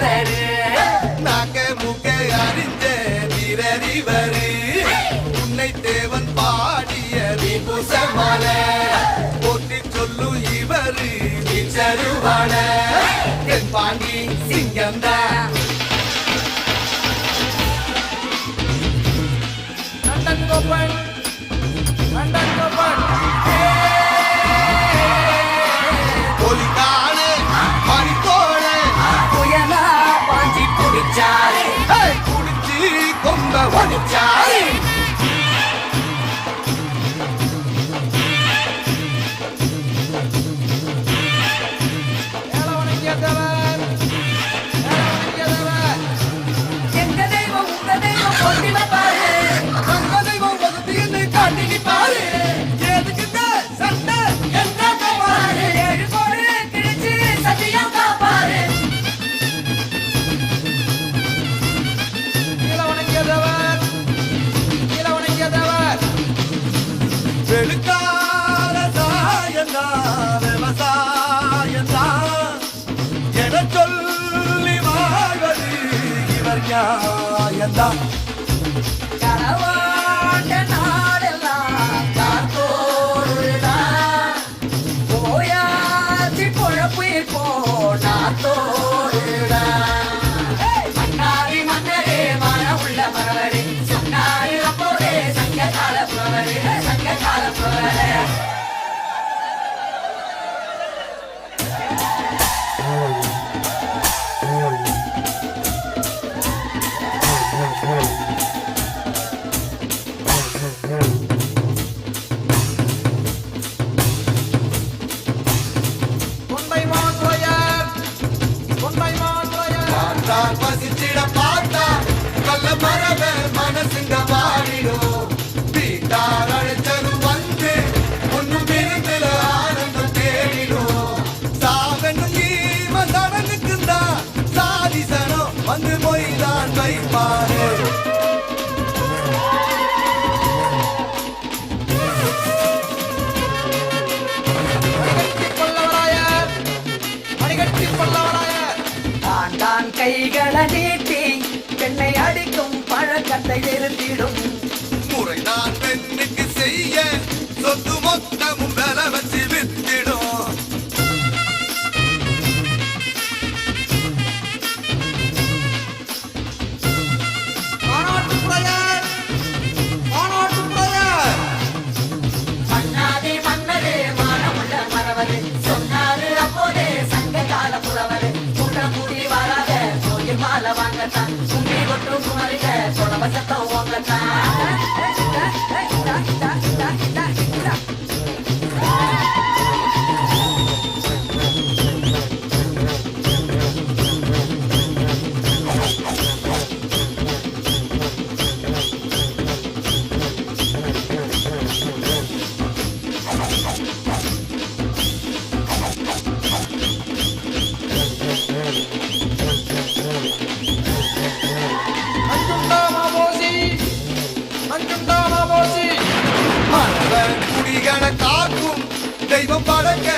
Hey! Knock Tchau! வெளுக்கால சாயந்தா விவசாயந்தா. என சொல்லி வாழ்வது இவர் யாயந்தா கரவாண்ட பார்த்தான் பசித்திட பார்த்தான் கல்ல மரப மனசு அழகே தேய் பெண்ணை அடிக்கும் பழக்கத்தை நிறுத்திடும் ಹೋಗಣ್ಣ ಸುಮ್ಮನೆ ಗೊತ್ತು ಸುಮರಿಗ ಸೊಡಬ ಸತ್ತ ಹೋಗಣ್ಣ தெய்வம் படைக்க